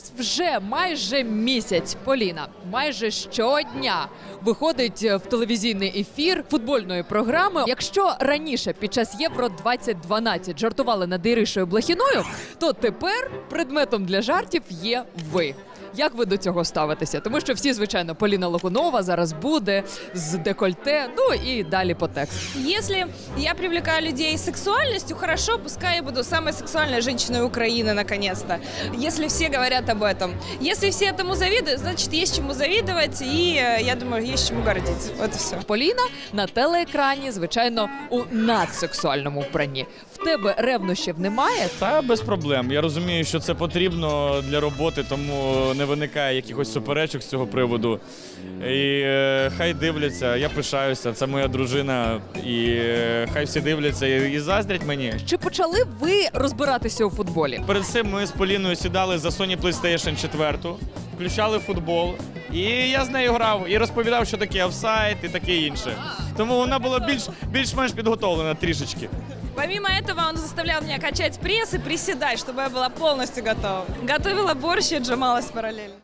Ось вже майже місяць Поліна майже щодня виходить в телевізійний ефір футбольної програми. Якщо раніше під час Євро 2012 жартували над Іришою Блохіною, то тепер предметом для жартів є ви. Як ви до цього ставитеся? Тому що всі, звичайно, Поліна Логунова зараз буде з декольте, ну і далі по тексту. Если я привлекаю людей сексуальностью, хорошо, пускай я буду самой сексуальной женщиной Украины, наконец-то. Если все говорят об этом. Если все этому завидуют, значит, есть чему завидовать, и э, я думаю, есть чему гордиться. Вот и все. Поліна на телеекрані, звичайно, у надсексуальному вбранні. Тебе ревнощів немає? Та без проблем. Я розумію, що це потрібно для роботи, тому не виникає якихось суперечок з цього приводу. І е, хай дивляться, я пишаюся, це моя дружина, і е, хай всі дивляться і, і заздрять мені. Чи почали ви розбиратися у футболі? Перед цим ми з Поліною сідали за Sony PlayStation 4, включали футбол, і я з нею грав і розповідав, що таке офсайд і таке інше. Тому вона була більш більш-менш підготовлена трішечки. Помимо этого, он заставлял меня качать пресс и приседать, чтобы я была полностью готова. Готовила борщ и отжималась параллельно.